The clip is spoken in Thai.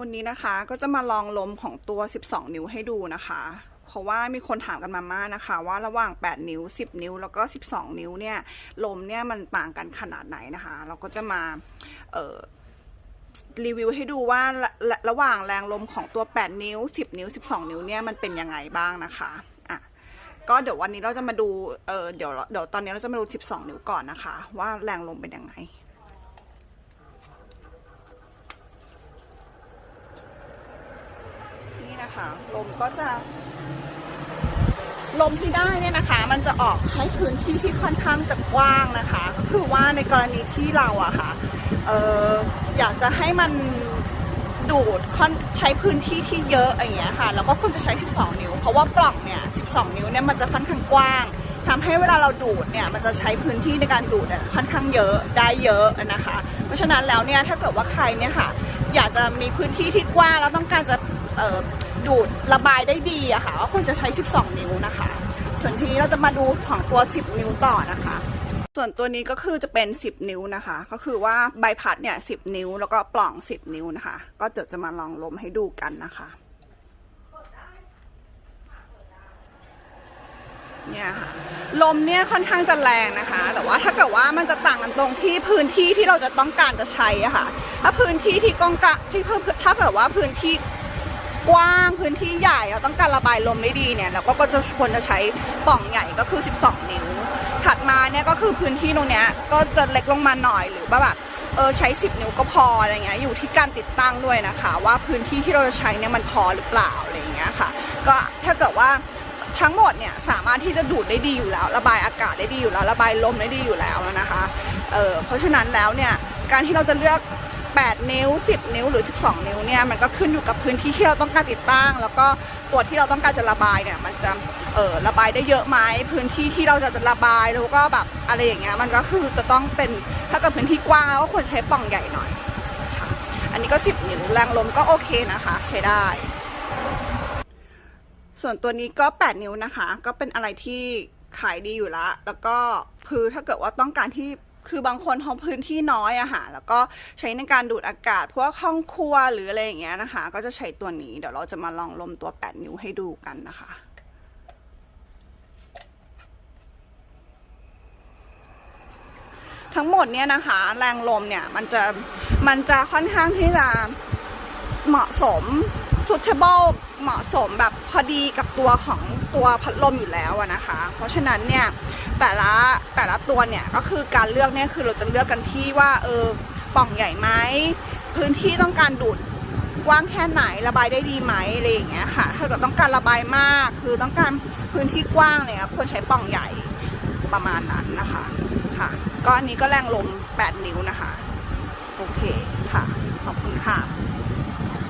วันนี้นะคะก็จะมาลองลมของตัว 12 นิ้วให้ดูนะคะ เพราะว่ามีคนถามกันมามากนะคะ ว่าระหว่าง 8 นิ้ว 10 นิ้ว แล้วก็ 12 นิ้วเนี่ยลมเนี่ยมันต่างกันขนาดไหนนะคะ เราก็จะมาเรีวิวให้ดูว่าระระระหว่างแรงลมของตัว 8 นิ้ว 10 นิ้ว 12 นิ้วเนี่ยมันเป็นยังไงบ้างนะคะอะก็เดี๋ยววันนี้เราจะมาดูเออเดี๋ยวเดี๋ยวตอนนี้เราจะมาดู 12 นิ้วก่อนนะคะ ว่าแรงลมเป็นยังไง นะคะลมก็จะลมที่ได้เนี่ยนะคะ มันจะออกให้พื้นที่ที่ค่อนข้างจะกว้างนะคะก็คือว่าในกรณีที่เราอะค่ะเอออยากจะให้มันดูดค่อนใช้พื้นที่ที่เยอะอย่างเงี้ยค่ะ แล้วก็ควรจะใช้ 12 นิ้ว เพราะว่าปล่องเนี่ย 12 นิ้วเนี่ยมันจะค่อนข้างกว้างทำให้เวลาเราดูดเนี่ยมันจะใช้พื้นที่ในการดูดเนี่ยค่อนข้างเยอะได้เยอะนะคะ เพราะฉะนั้นแล้วเนี่ยถ้าเกิดว่าใครเนี่ยค่ะ อยากจะมีพื้นที่ที่กว้างแล้วต้องการจะ ดูดระบายได้ดีอะค่ะก็ควรจะใช้ 12 นิ้วนะคะ ส่วนทีนี้เราจะมาดูของตัว 10 นิ้วต่อนะคะ ส่วนตัวนี้ก็คือจะเป็น 10 นิ้วนะคะ ก็คือว่าใบพัดเนี่ย10 นิ้ว แล้วก็ปล่อง 10 นิ้วนะคะ ก็เดี๋ยวจะมาลองลมให้ดูกันนะคะเนี่ยค่ะลมเนี่ยค่อนข้างจะแรงนะคะ แต่ว่าถ้าเกิดว่ามันจะต่างกันตรงที่พื้นที่ที่เราจะต้องการจะใช้อะค่ะ ถ้าพื้นที่ที่กองกะที่เพิ่มถ้าเกิดว่าพื้นที่ กว้างพื้นที่ใหญ่เราต้องการระบายลมได้ดีเนี่ยเราก็ก็จะควรจะใช้ป่องใหญ่ก็คือ 12 นิ้ว ถัดมาเนี่ยก็คือพื้นที่ตรงเนี้ยก็จะเล็กลงมาหน่อยหรือว่าแบบเออใช้ 10 นิ้วก็พออะไรเงี้ยอยู่ที่การติดตั้งด้วยนะคะ ว่าพื้นที่ที่เราจะใช้เนี่ยมันพอหรือเปล่าอะไรเงี้ยค่ะ ก็ถ้าเกิดว่าทั้งหมดเนี่ยสามารถที่จะดูดได้ดีอยู่แล้ว ระบายอากาศได้ดีอยู่แล้ว ระบายลมได้ดีอยู่แล้วนะคะเออเพราะฉะนั้นแล้วเนี่ยการที่เราจะเลือก 8 นิ้ว 10 นิ้วหรือ 12 นิ้วเนี่ยมันก็ขึ้นอยู่กับพื้นที่ที่เราต้องการติดตั้ง แล้วก็ตัวที่เราต้องการจะระบายเนี่ยมันจะเออระบายได้เยอะไหมพื้นที่ที่เราจะระบายแล้วก็แบบอะไรอย่างเงี้ยมันก็คือจะต้องเป็นถ้าเกิดพื้นที่กว้างเราก็ควรใช้ปล่องใหญ่หน่อยค่ะอันนี้ก็ 10 นิ้วแรงลมก็โอเคนะคะ ใช้ได้ส่วนตัวนี้ก็ 8 นิ้วนะคะ ก็เป็นอะไรที่ขายดีอยู่ละ แล้วก็คือถ้าเกิดว่าต้องการที่ คือบางคนเขาพื้นที่น้อยอะค่ะแล้วก็ใช้ในการดูดอากาศพวกห้องครัวหรืออะไรอย่างเงี้ยนะคะ ก็จะใช้ตัวนี้เดี๋ยวเราจะมาลองลมตัว 8 นิ้วให้ดูกันนะคะทั้งหมดเนี่ยนะคะ แรงลมเนี่ยมันจะมันจะค่อนข้างที่จะเหมาะสม suitable เหมาะสมแบบพอดีกับตัวของตัวพัดลมอยู่แล้วนะคะ เพราะฉะนั้นเนี่ยแต่ละแต่ละตัวเนี่ยก็คือการเลือกเนี่ยคือเราจะเลือกกันที่ว่าเออป่องใหญ่ไหมพื้นที่ต้องการดูดกว้างแค่ไหนระบายได้ดีไหมอะไรอย่างเงี้ยค่ะ ถ้าเกิดต้องการระบายมาก คือต้องการพื้นที่กว้างเลยควรใช้ป่องใหญ่ประมาณนั้นนะคะค่ะ ก็อันนี้ก็แรงลม 8 นิ้วนะคะ โอเคค่ะ ขอบคุณค่ะ